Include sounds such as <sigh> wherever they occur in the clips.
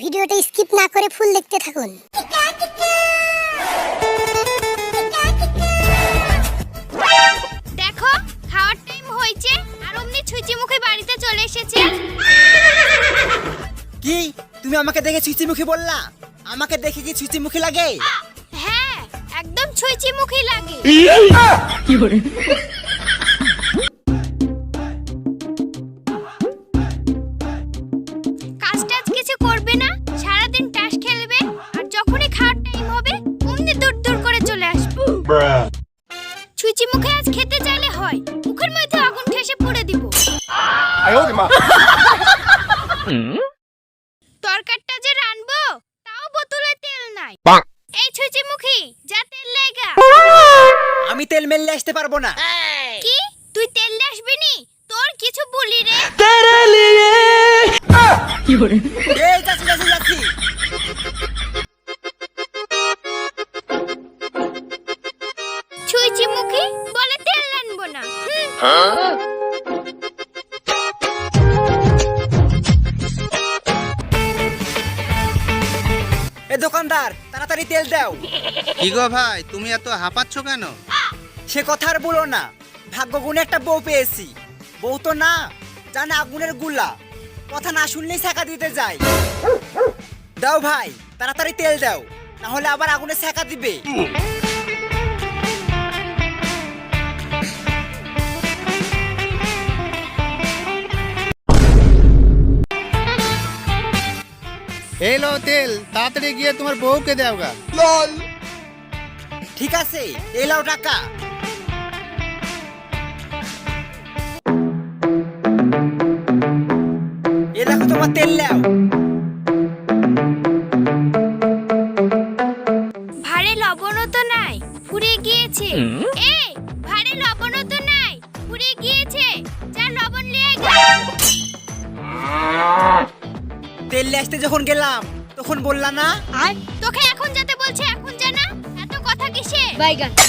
ভিডিওটা স্কিপ না করে ফুল দেখতে থাকুন। দেখো খাওয়ার টাইম হয়েছে আর অমনি ছুঁচি মুখে বাড়িতে চলে এসেছে। কি? তুমি আমাকে দেখে ছুচিমুখী বললা? আমাকে দেখে কি ছুচিমুখী লাগে? হ্যাঁ একদম ছুঁচি মুখে লাগে। কাজ খেতে চাইলে হয়। মুখের মধ্যে আগুন ঠেসে পুড়ে দিব। তরকারটা যে রানবো তাও বোতলে তেল নাই। এই ছুঁচি মুখি যা তেল লেগা আমি তেল মেললে আসতে পারব না। কি? তুই তেল আসবি নি? তোর কিছু বলি রে। তেরে লিয়ে ইউরে এই যাচ্ছি যাচ্ছি কি গো ভাই তুমি এত হাঁপাচ্ছ কেন? সে কথা আর বলো না। ভাগ্য গুণে একটা বউ পেয়েছি। বউ তো না জানে আগুনেরগুলা। কথা না শুনলেই সেকা দিতে যায়। দাও ভাই তাড়াতাড়ি তেল দাও না হলে আবার আগুনে সেকা দিবে। এলো তেল তাড়াতাড়ি গিয়ে তোমার বউকে দেও গা ঠিক আছে এলাও টাকা। এ দেখো তোমার তেল লাও ভারে লবণও তো নাই ফুরিয়ে গিয়েছে। এ ভারে লবণও তো নাই ফুরিয়ে গিয়েছে। যা লবণ লিয়ে তেল নিয়ে আসতে যখন গেলাম তখন বললা না? আর তোকে এখন যেতে বলছে বাইগান <laughs>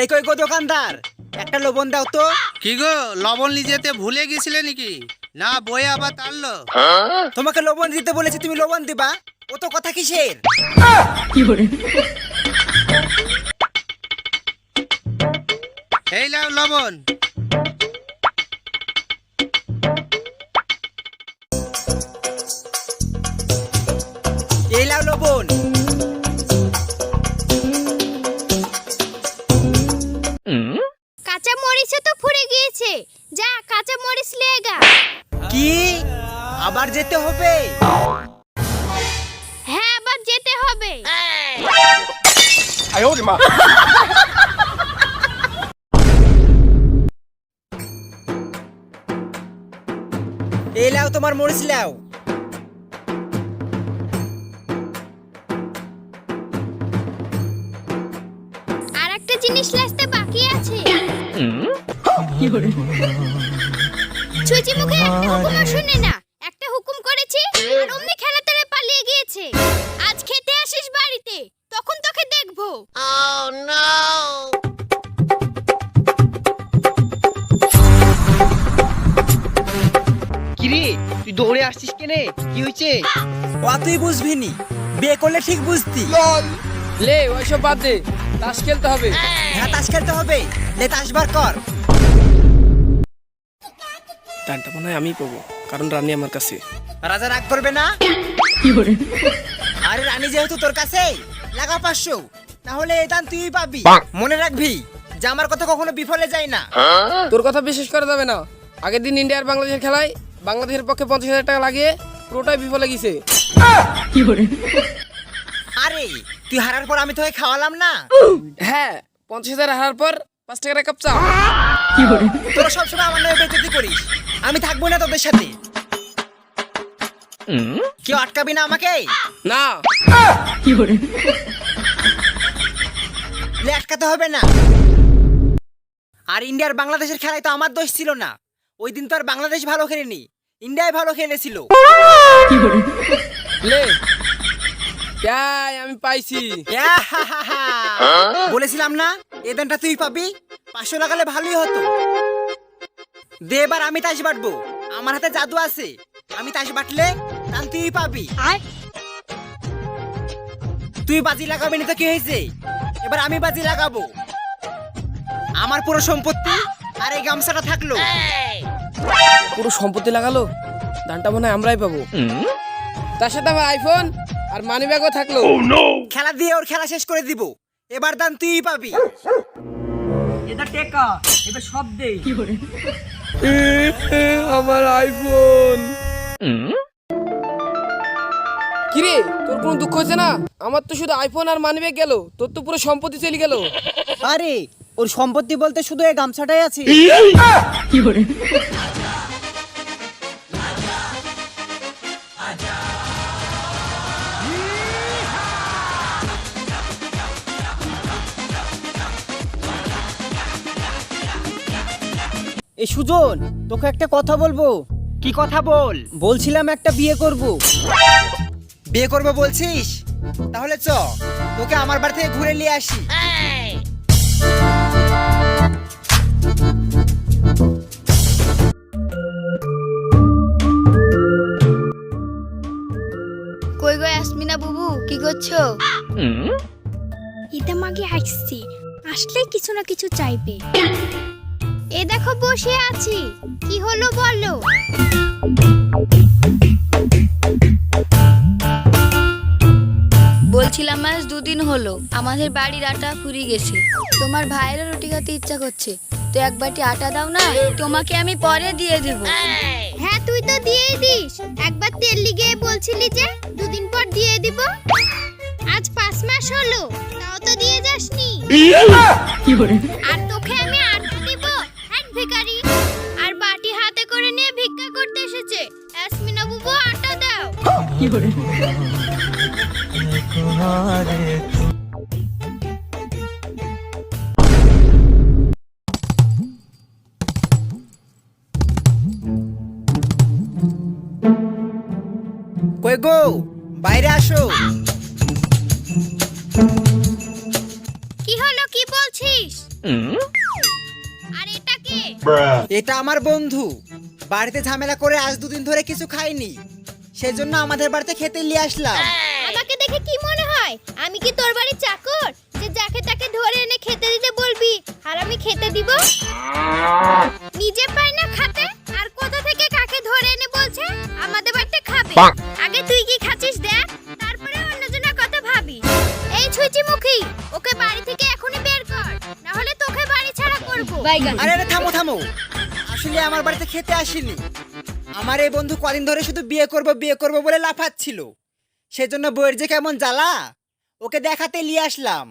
এই কই গো দোকানদার? একটা লবণ দাও তো। কি গো লবণ লিজেতে ভুলে গেছিলে নাকি? না বয়ে আবার তাড়লো তোমাকে লবণ দিতে বলেছি তুমি লবণ দিবা। ও তো কথা কিসের? এই লাও লবণ। আবার যেতে হবে। হ্যাঁ আবার যেতে হবে। এই লাও তোমার মরিচ লাও। আর একটা জিনিস লাসতে বাকি আছে। ছুচি মুখে একটা হুকুমও শুনে না। কিরে তুই দৌড়ে আসছিস কেনে? কি হয়েছে? ও তুই বুঝবি নি। বিয়ে করলে ঠিক বুঝতি। লে ওইসব বাদ দে। তাস খেলতে হবে। হ্যাঁ তাস খেলতে হবে। লে তাস বার কর। টানটা মনে হয় আমিই পাবো কারণ রানী আমার কাছে। রাজা রাগ করবে না? আরে রানী যেহেতু তোর কাছে লাগা পাঁচশো। তাহলে এই দান তুই পাবি। মনে রাখবি যে আমার কথা কখনো বিফলে যায় না। তোর কথা বিশ্বাস করা যাবে না। আগের দিন ইন্ডিয়া আর বাংলাদেশের খেলায় বাংলাদেশের পক্ষে পঞ্চাশ হাজার টাকা লাগিয়ে পুরোটাই বিফলে গেছে। আরে তুই হারার পর আমি তোকে খাওয়ালাম না? হ্যাঁ পঞ্চাশ হাজার হারার পর পাঁচ টাকার কাপ চা। তোরা সবসময় আমার নামে বেজতি করিস। আমি থাকব না তোদের সাথে। কেউ আটকাবি না আমাকে? না। লে আটকাতে হবে না। আর ইন্ডিয়ার বাংলাদেশের খেলায় তো আমার দোষ ছিল না। ওই দিন তো আর বাংলাদেশ ভালো খেলেনি ইন্ডিয়ায় ভালো খেলেছিল। আমি পাইছি। বলেছিলাম না এই দানটা তুই পাবি পাঁচশো লাগালে ভালোই হতো। দে এবার আমি তাস বাটবো। আমার হাতে জাদু আছে। আমি তাস বাটলে দান তুই পাবি। তুই বাজি লাগাবি না তো কি হয়েছে? এবার আমি বাজি লাগাবো। আমার পুরো সম্পত্তি আর এই গামছাটা থাকল। পুরো সম্পত্তি লাগালো? ধানটা মনে হয় আমরাই পাবো। তার সাথে আমার আইফোন আর মানি ব্যাগও থাকল। খেলা দিয়ে ওর খেলা শেষ করে দিব। এবার দান তুই পাবি। এটা টেকা এবার সব দেই আমার আইফোন কিরে তোর কোনো দুঃখ হচ্ছে না? আমার তো শুধু আইফোন আর মানি ব্যাগ গেল তোর তো পুরো সম্পত্তি চলে গেল। আরে ওর সম্পত্তি বলতে শুধু এই গামছাটাই আছে। এ সুজন তোকে একটা কথা বলব? কি কথা বল? বলছিলাম একটা বিয়ে করব। বিয়ে করব বলছিস? তাহলে চ তোকে আমার বাড়ি থেকে ঘুরে নিয়ে আসি। কই গো আসমিনা বুবু কি করছ? ইতা মাগে আসছি আসলে কিছু না কিছু চাইবে। এ দেখো বসে আছি কি হলো বলো? দুদিন হলো, আমাদের বাড়ির আটা ফুরিয়ে গেছে। তোমার ভাইয়েরও রুটি খেতে ইচ্ছা করছে। তো এক বাটি আটা দাও না, তোমাকে আমি পরে দিয়ে দেব। হ্যাঁ তুই তো দিয়েই দিস। একবার তেল লিগে বলছিলি যে দুদিন পর দিয়ে দিব। আজ পাঁচ মাস হলো, তাও তো দিয়ে যাসনি। আর তোকে আমি আটা দিব। এক ভিখারি। আর বাটি হাতে করে নিয়ে ভিক্ষা করতে এসেছে। আসমিনা বুবু, আটা দাও। কই গো? বাইরে আসো। কি হলো? কি বলছিস? আর এটা কে? এটা আমার বন্ধু। বাড়িতে ঝামেলা করে আজ দুদিন ধরে কিছু খাইনি। সেজন্য আমাদের বাড়িতে খেতে নিয়ে আসলাম। আমাকে দেখে কি মনে হয়? আমি কি তোর বাড়ির চাকর? যে যাকে তাকে ধরে এনে খেতে দিতে বলবি আর আমি খেতে দিব? নিজে পাই না খাতে? আর কোথা থেকে কাকে ধরে এনে বলছে? আমাদের বাড়িতে খাবে। আগে তুই কি খাচ্ছিস দেখ? তারপরে অন্যজনের কথা ভাবি। এই ছুঁচি মুখী ওকে বাড়ি থেকে এখনই বের কর। না হলে তোকে বাড়ি ছাড়া করব। আরে আরে থামো থামো। আসলে আমার বাড়িতে খেতে আসেনি। আমার এই বন্ধু কদিন ধরে শুধু বিয়ে করব বিয়ে করব বলে লাফাচ্ছিল। সেজন্য বইয়ের যে কেমন জ্বালা ওকে দেখাতে নিয়ে আসলাম।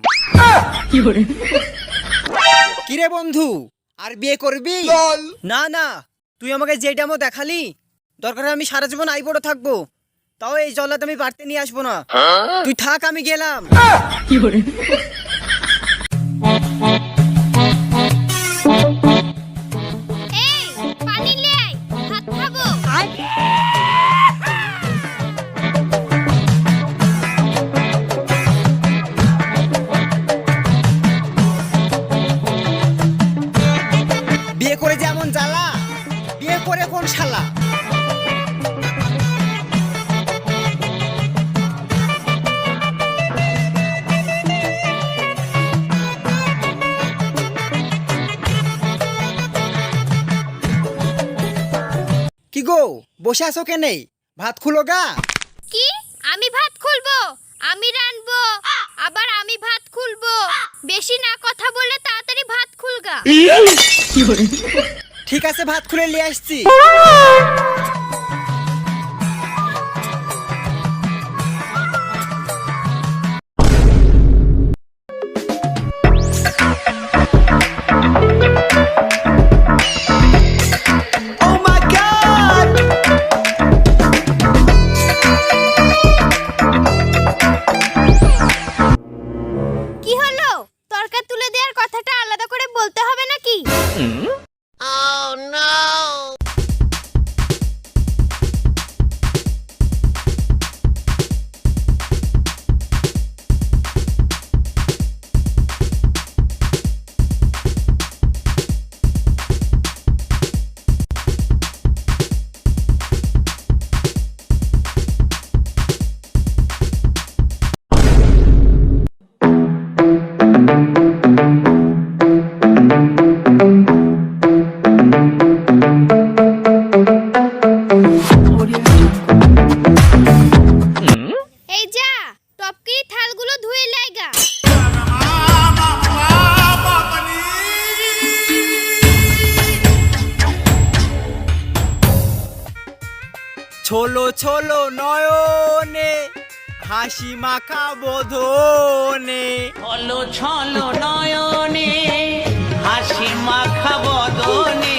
কিরে বন্ধু আর বিয়ে করবি? না না তুই আমাকে যে ডেমো দেখালি দরকার হয় আমি সারা জীবন আইবড় থাকব। তাও এই জল্লাদ আমি বাড়তে নিয়ে আসব না। তুই থাক আমি গেলাম। এই গো বসে আছো কেনে? ভাত খুলো গা। কি? আমি ভাত খুলবো? আমি রানবো আবার আমি ভাত খুলবো? বেশি না কথা বলে তাড়াতাড়ি ভাত খুলগা ঠিক আছে ভাত খুলে নিয়ে আসছি। হাসি মাখা বোধনে ছল নয়নে হাসি মাখা বদনে